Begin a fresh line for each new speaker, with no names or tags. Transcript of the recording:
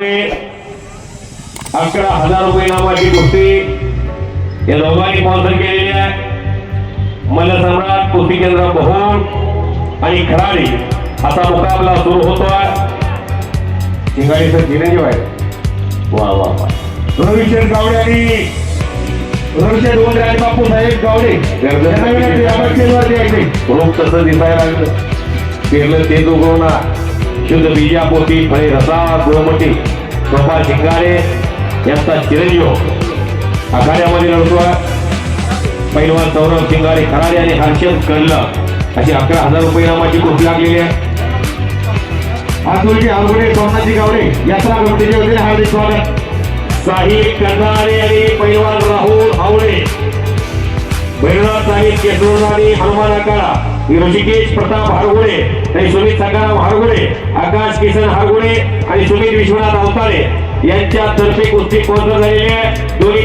अकरा हजार रुपये नावाची कुस्ती या दोघांनी स्पॉन्सर केलेली आहे. मल्लसम्राट कुस्ती केंद्र बहून आणि खराडी असा मुकाबला सुरू होतोय. शिंगाडीचं चिरंजीव आहे. वा वा वा.
रविशंकर गावडे आणि रविशंकर डोंगरे आणि बापू साहेब गावडे.
रूप तसं दिसायला लागलं. पेरलं ते उगवना शुद्ध बीजापोती फळे रसा गुळमटी गोपाळ शिंगारे यांचा चिरंजीव. आखाड्यामध्ये लढतोय. पैलवान सौरभ शिंगारे खराडे आणि हर्षद कळलं अशी अकरा हजार रुपये नामाची कुस्ती लागलेली आहे.
आतुलजी आलगुडे सोमनाथजी गावडे यात्रा कमिटीचे वतीने हार्दिक स्वागत.
साहिब कंधारे आणि पैलवान राहुल हावळे भैरवनाथ साहिब केसरोनारी हनुमान आकाळा ऋषिकेश प्रताप हरगुडे आणि सुमित सकाराम हरगुडे आकाश किसन हागुणे आणि सुमित विश्वनाथ अवतारे यांच्या तर्फे कुस्ती स्पॉन्सर झालेली आहे. दोन्ही